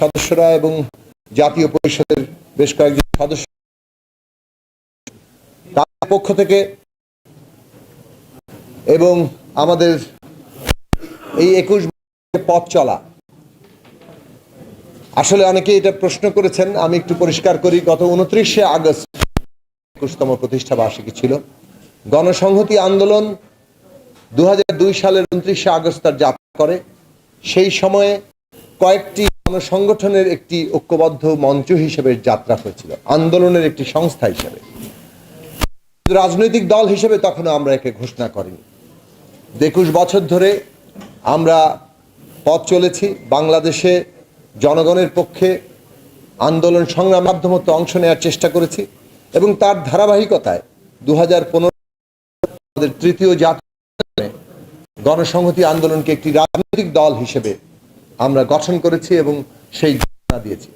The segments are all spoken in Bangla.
সদস্যরা এবং জাতীয় পরিষদের বেশ কয়েকজন সদস্য তার পক্ষ থেকে এবং আমাদের এই একুশ পথ চলা। আসলে অনেকে এটা প্রশ্ন করেছেন, আমি একটু পরিষ্কার করি, গত উনত্রিশে আগস্ট একুশতম প্রতিষ্ঠা বার্ষিকী ছিল। গণসংহতি আন্দোলন দু হাজার দুই সালের উনত্রিশে আগস্ট তার যাত্রা করে। সেই সময়ে কয়েকটি গণসংগঠনের একটি ঐক্যবদ্ধ মঞ্চ হিসেবে যাত্রা হয়েছিল, আন্দোলনের একটি সংস্থা হিসেবে। রাজনৈতিক দল হিসেবে তখনও আমরা একে ঘোষণা করিনি। একুশ বছর ধরে আমরা পথ চলেছি, বাংলাদেশে জনগণের পক্ষে আন্দোলন সংগ্রাম মাধ্যমত অংশ নেওয়ার চেষ্টা করেছি এবং তার ধারাবাহিকতায় দু হাজার তৃতীয় জাতীয় গণসংহতি আন্দোলনকে একটি রাজনৈতিক দল হিসেবে আমরা গঠন করেছি এবং সেই ঘোষণা দিয়েছি।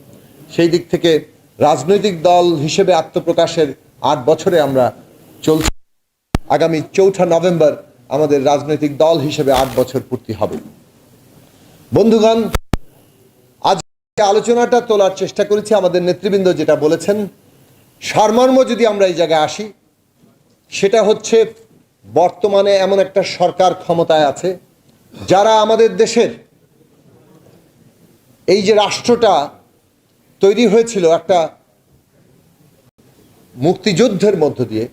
সেই দিক থেকে রাজনৈতিক দল হিসেবে আত্মপ্রকাশের আট বছরে আমরা চলছি। আগামী চৌঠা নভেম্বর আমাদের রাজনৈতিক দল হিসেবে আট বছর পূর্তি হবে। বন্ধুগণ, আজ আলোচনাটা তোলার চেষ্টা করেছি, আমাদের নেতৃবৃন্দ যেটা বলেছেন, সারমর্ম যদি আমরা এই জায়গায় আসি, সেটা হচ্ছে বর্তমানে এমন একটা সরকার ক্ষমতায় আছে, যারা আমাদের দেশের এই যে রাষ্ট্রটা তৈরি হয়েছিল একটা মুক্তিযুদ্ধের মধ্য দিয়ে,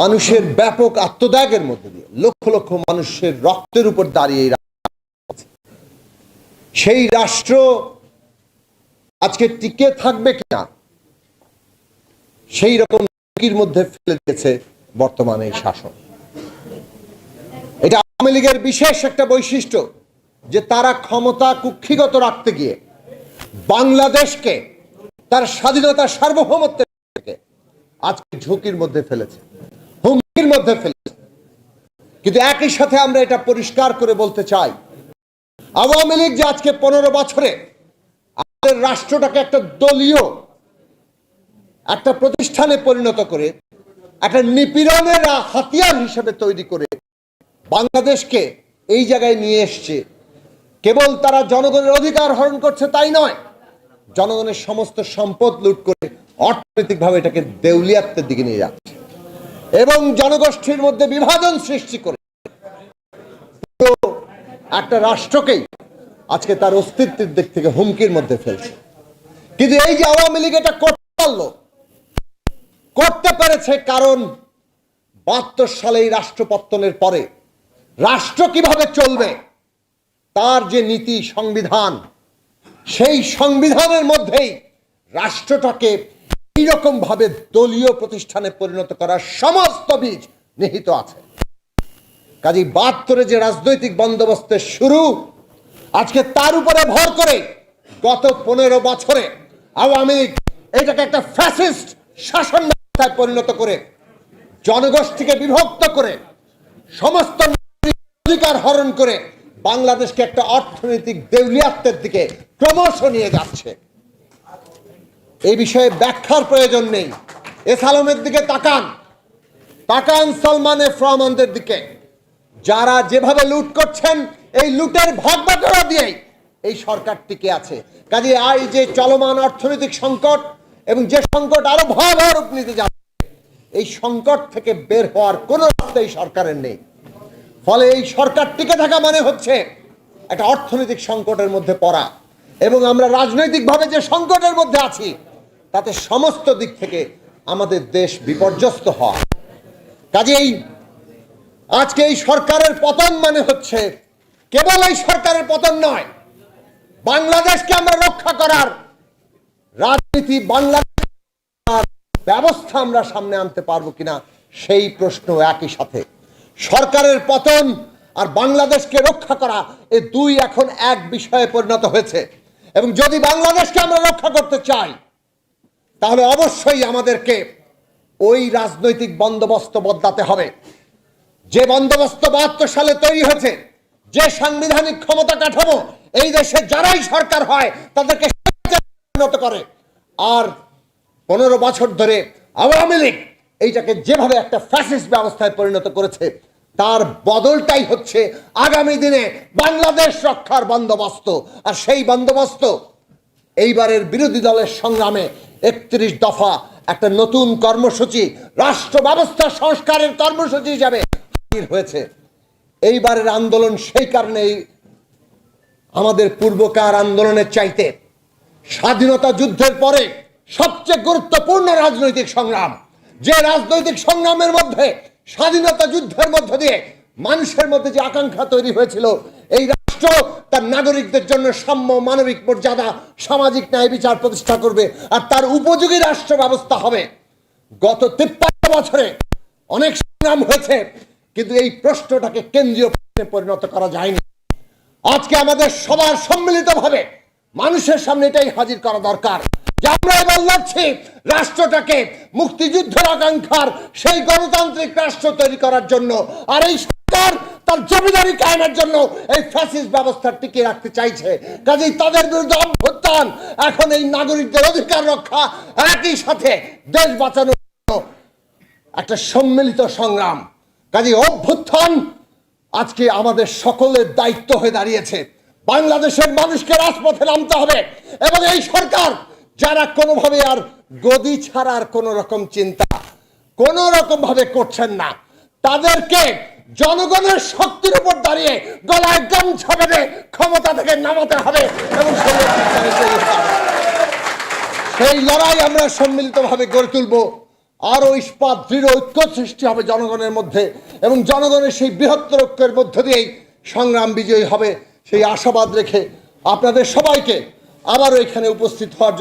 মানুষের ব্যাপক আত্মত্যাগের মধ্য দিয়ে, লক্ষ লক্ষ মানুষের রক্তের উপর দাঁড়িয়ে। সেই রাষ্ট্র আজকে টিকে থাকবে কিনা, সেই রকম ঝুঁকির মধ্যে ফেলে দিয়েছে বর্তমানে এই শাসন এটা আওয়ামী লীগের বিশেষ একটা বৈশিষ্ট্য যে তারা ক্ষমতা কুক্ষিগত রাখতে গিয়ে বাংলাদেশকে তার স্বাধীনতা সার্বভৌমত্ব থেকে আজকে ঝুঁকির মধ্যে ফেলেছে, হুমকির মধ্যে ফেলেছে। কিন্তু একই সাথে আমরা এটা পরিষ্কার করে বলতে চাই, আওয়ামী লীগ যে আজকে পনেরো বছরে আমাদের রাষ্ট্রটাকে একটা দলীয়, একটা প্রতিষ্ঠানে পরিণত করে, একটা নিপীড়নের হাতিয়ার হিসেবে তৈরি করে বাংলাদেশকে এই জায়গায় নিয়ে এসছে কেবল তারা জনগণের অধিকার হরণ করছে তাই নয়। জনগণের সমস্ত সম্পদ লুট করে অর্থনৈতিকভাবে এটাকে দেউলিয়াত্বের দিকে নিয়ে যাচ্ছে এবং জনগোষ্ঠীর মধ্যে বিভাজন সৃষ্টি করে। একটা রাষ্ট্রকেই আজকে তার অস্তিত্বের দিক থেকে হুমকির মধ্যে ফেলছে। কিন্তু এই যে আওয়ামী লীগ এটা করতে পারল, করতে পেরেছে কারণ বাহাত্তর সালে এই রাষ্ট্রপত্তনের পরে রাষ্ট্র কীভাবে চলবে তার যে নীতি সংবিধান, সেই সংবিধানের মধ্যেই রাষ্ট্রটাকে এইরকম ভাবে দলীয় প্রতিষ্ঠানে পরিণত করার সমস্ত বীজ নিহিত আছে। কাজী বাহাত্তরে যে রাজনৈতিক বন্দোবস্তের শুরু, আজকে তার উপরে ভর করে গত পনেরো বছরে আওয়ামী লীগ এটাকে একটা ফ্যাসিস্ট শাসন ব্যবস্থায় পরিণত করে, জনগোষ্ঠীকে বিভক্ত করে, সমস্ত অধিকার হরণ করে বাংলাদেশকে একটা অর্থনৈতিক দেউলিয়াত্বের দিকে ক্রমশ নিয়ে যাচ্ছে। এই বিষয়ে ব্যাখ্যার প্রয়োজন নেই। এস আলমের দিকে তাকান। তাকান সালমান এফ রহমানদের দিকে। যারা যেভাবে লুট করছেন, এই লুটের ভাগ দিয়েই এই সরকার টিকে আছে। কাজে আই যে চলমান অর্থনৈতিক সংকট এবং যে সংকট আরও ভয়াবহ রূপ নিতে যাচ্ছে, এই সংকট থেকে বের হওয়ার কোনো রাস্তা এই সরকারের নেই। ফলে এই সরকার টিকে থাকা মানে হচ্ছে একটা অর্থনৈতিক সংকটের মধ্যে পড়া। এবং আমরা রাজনৈতিকভাবে যে সংকটের মধ্যে আছি, তাতে সমস্ত দিক থেকে আমাদের দেশ বিপর্যস্ত হওয়া কাজেই আজকে এই সরকারের পতন মানে হচ্ছে কেবল এই সরকারের পতন নয়, বাংলাদেশকে আমরা রক্ষা করার রাজনীতি বাংলাদেশ ব্যবস্থা আমরা সামনে আনতে পারব কিনা, সেই প্রশ্ন একই সাথে। সরকারের পতন আর বাংলাদেশকে রক্ষা করা এ দুই এখন এক বিষয়ে পরিণত হয়েছে। এবং যদি বাংলাদেশকে আমরা রক্ষা করতে চাই, তাহলে অবশ্যই আমাদেরকে ওই রাজনৈতিক বন্দোবস্ত বদলাতে হবে। যে বন্দোবস্ত বাহাত্তর সালে তৈরি হয়েছে, যে সাংবিধানিক ক্ষমতা কাঠামো এই দেশে যারাই সরকার হয়, তাদেরকে পরিণত করে। আর পনেরো বছর ধরে আওয়ামী লীগ এইটাকে যেভাবে একটা ফ্যাসিস্ট ব্যবস্থায় পরিণত করেছে, তার বদলটাই হচ্ছে আগামী দিনে বাংলাদেশ রক্ষার বন্দোবস্ত। আর সেই বন্দোবস্ত এইবারের বিরোধী দলের সংগ্রামে একত্রিশ দফা একটা নতুন কর্মসূচি, রাষ্ট্র ব্যবস্থা সংস্কারের কর্মসূচি হিসাবে হাজির হয়েছে। এইবারের আন্দোলন সেই কারণেই আমাদের পূর্বকার আন্দোলনের চাইতে স্বাধীনতা যুদ্ধের পরে সবচেয়ে গুরুত্বপূর্ণ রাজনৈতিক সংগ্রাম। যে রাজনৈতিক সংগ্রামের মধ্যে, স্বাধীনতা যুদ্ধের মধ্য দিয়ে মানুষের মধ্যে যে আকাঙ্ক্ষা তৈরি হয়েছিল, এই রাষ্ট্র তার নাগরিকদের জন্য সাম্য মানবিক মর্যাদা, সামাজিক ন্যায় বিচার প্রতিষ্ঠা করবে আর তার উপযোগী রাষ্ট্র ব্যবস্থা হবে। গত তিপ্পান্ন বছরে অনেক সংগ্রাম হয়েছে, কিন্তু এই প্রশ্নটাকে কেন্দ্রীয় প্রশ্নে পরিণত করা যায়নি। আজকে আমাদের সবার সম্মিলিতভাবে মানুষের সামনে এটাই হাজির করা দরকার। যে আমরা রাষ্ট্রটাকে মুক্তিযুদ্ধের আকাঙ্ক্ষার সেই গণতান্ত্রিক রাষ্ট্র তৈরি করার জন্য। আর এই সরকার তার জমিদারি কায়েমের জন্য এই ফ্যাসিস্ট ব্যবস্থা টিকিয়ে রাখতে চাইছে। কাজেই তাদের বিরুদ্ধে অভ্যুত্থান, এখন এই নাগরিকদের অধিকার রক্ষা, একই সাথে দেশ বাঁচানোর জন্য একটা সম্মিলিত সংগ্রাম। কাজে অভ্যুত্থান আজকে আমাদের সকলের দায়িত্ব হয়ে দাঁড়িয়েছে। বাংলাদেশের মানুষকে রাজপথে নামতে হবে। এবং এই সরকার যারা কোনোভাবে আর গদি ছাড়ার কোনো রকম চিন্তা, কোনো রকম ভাবে করছেন না, তাদেরকে জনগণের শক্তির উপর দাঁড়িয়ে গলায় গামছা বেঁধে ক্ষমতা থেকে নামাতে হবে এবং সেই লড়াই আমরা সম্মিলিতভাবে গড়ে তুলব। আরও ইস্পাত, দৃঢ় ঐক্য সৃষ্টি হবে জনগণের মধ্যে এবং জনগণের সেই বৃহত্তর ঐক্যের মধ্য দিয়েই সংগ্রাম বিজয়ী হবে। সেই আশাবাদ রেখে আপনাদের সবাইকে আবারও এখানে উপস্থিত হওয়ার